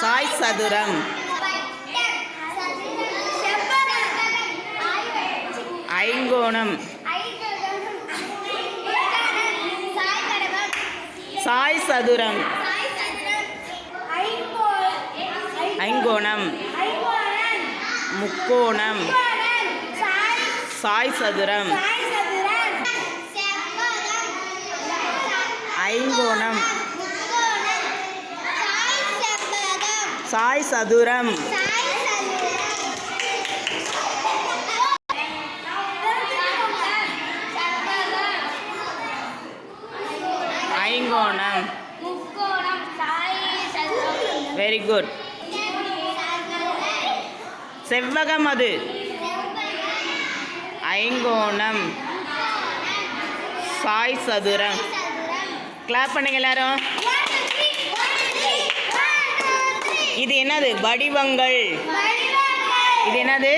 சாய் சதுரம். ஐங்கோணம். சாய் சதுரம். ஐங்கோணம். முக்கோணம். சாய் சதுரம். ஐங்கோணம். சாய் சதுரம். ஐங்கோணம். வெரி குட் செவ்வகம் அது. ஐங்கோணம். சாய் சதுரம். கிளாப் பண்ணுங்க எல்லாரும். இது என்னது? வடிவங்கள். இது என்னது?